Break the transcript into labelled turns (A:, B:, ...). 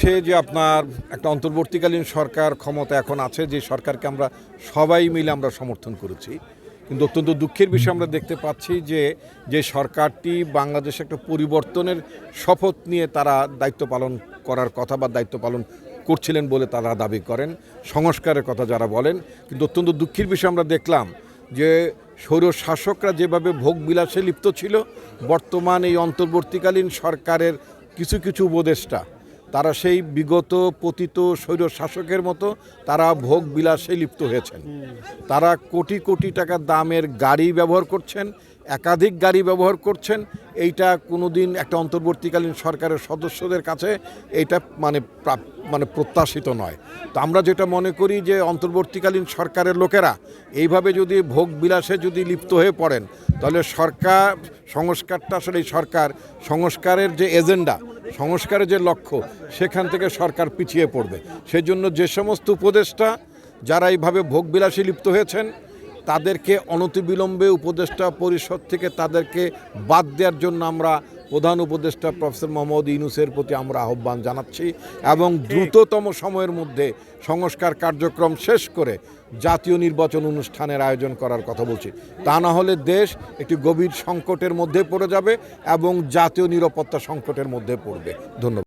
A: সে যে আপনার একটা অন্তর্বর্তীকালীন সরকার ক্ষমতা এখন আছে, যে সরকারকে আমরা সবাই মিলে আমরা সমর্থন করেছি। কিন্তু অত্যন্ত দুঃখের বিষয় আমরা দেখতে পাচ্ছি যে যে সরকারটি বাংলাদেশে একটা পরিবর্তনের শপথ নিয়ে তারা দায়িত্ব পালন করার কথা বা দায়িত্ব পালন করছিলেন বলে তারা দাবি করেন। সংস্কারের কথা যারা বলেন, কিন্তু অত্যন্ত দুঃখের বিষয় আমরা দেখলাম যে শাসকরা যেভাবে ভোগ বিলাসে লিপ্ত ছিল, বর্তমান এই অন্তর্বর্তীকালীন সরকারের কিছু কিছু উপদেষ্টা তারা সেই বিগত পতিত স্বৈর শাসকের মতো তারা ভোগ বিলাসে লিপ্ত হয়েছেন। তারা কোটি কোটি টাকা দামের গাড়ি ব্যবহার করছেন, একাধিক গাড়ি ব্যবহার করছেন। এইটা কোনোদিন একটা অন্তর্বর্তীকালীন সরকারের সদস্যদের কাছে এইটা মানে মানে প্রত্যাশিত নয়। তো আমরা যেটা মনে করি যে অন্তর্বর্তীকালীন সরকারের লোকেরা এইভাবে যদি ভোগ বিলাসে যদি লিপ্ত হয়ে পড়েন, তাহলে সরকার, সংস্কারটা আসলে সরকার, সংস্কারের যে এজেন্ডা সংস্কারের যে লক্ষ্য, সেখান থেকে সরকার পিছিয়ে পড়বে। সেজন্য যে সমস্ত উপদেষ্টা যারা এইভাবে ভোগবিলাসী লিপ্ত হয়েছেন, তাদেরকে অনতিবিলম্বে উপদেষ্টা পরিষদ থেকে তাদেরকে বাদ দেওয়ার জন্য আমরা প্রধান উপদেষ্টা প্রফেসর মোহাম্মদ ইউনুসের প্রতি আমরা আহ্বান জানাচ্ছি এবং দ্রুততম সময়ের মধ্যে সংস্কার কার্যক্রম শেষ করে জাতীয় নির্বাচন অনুষ্ঠানের আয়োজন করার কথা বলছি। তা না হলে দেশ একটি গভীর সংকটের মধ্যে পড়ে যাবে এবং জাতীয় নিরাপত্তা সংকটের মধ্যে পড়বে। ধন্যবাদ।